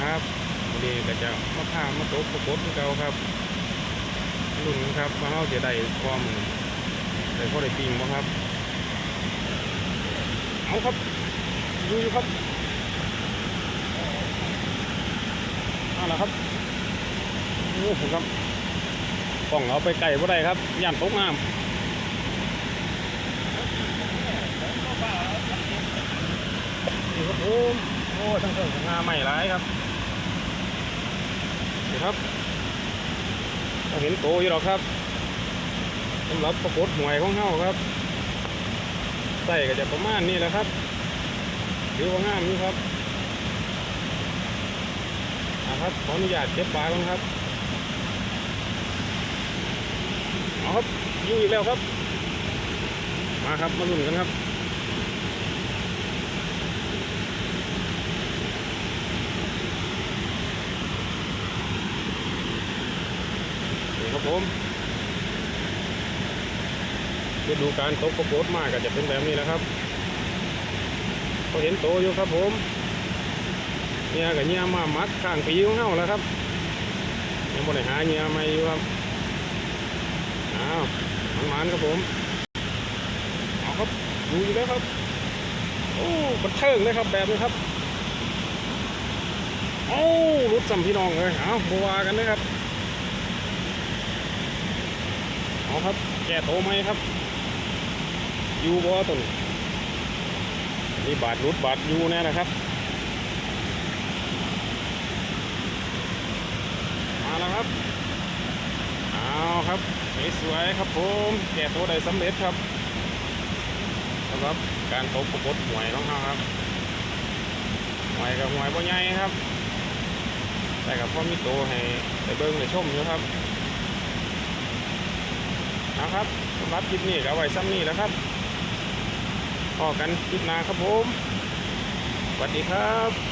ครับวันนี้ก็จะมาพามาตกปรากฏของเก่าครับรุ่นครับมาเฮาจะได้ความได้พอได้ปิงบ่ครับ เอาครับดูอยู่ครับเอาละครับโอ้โหครับกล้องเอาไปไกลบ่ได้ครับย่านตกน้ำนี่ครับผม อ้ทั้งเถิงทั้งาใหม่ร้ายครับนี่ครับเห็นโตอยู่หรอครับสำหรับประกฏหวยของเฮาครับใส่ก็จะประมาณนี้แหละครับถือว่างามอยู่ครับนะครับขออนุญาตเก็บปลาก่อนครับเอาครับยู่อีกแล้วครับ มาครับมาลุ้นกันครับ ครับผมฤดูการตกกระโปดมากก็จะเป็นแบบนี้แหละครับก็เห็นโตอยู่ครับผมเนี่ยกับเนี่ยมามัดข้างปีของเฮาแล้วครับยังบ่ได้หาเนี่ยใหม่อยู่ครับอ้าวมันมันครับผมเอาครับดูอยู่แล้วครับโอ้บันเทิงเลยครับแบบนี้ครับโอ้รุดสัมพี่น้องเลยเอาบัวกันนะครับ เอาครับ แก่โตไหมครับอยู่บ่ต้นนี่บาดรุดบาดอยู่แน่นะครับ มาแล้วครับ เอาครับ สวยๆครับผม แก่ตัวใดสำเร็จครับสำหรับการตกประกดหวยของเขาครับหวยกับหวยบ่ใหญ่ครับ แต่กับพ่อมีโตให้ได้เบิ้งได้ชมอยู่ครับ นะครับสำหรับคลิปนี้เอาไว้ซ้ำนี้แล้วครับพอกันคลิปหน้าครับผมสวัสดีครับ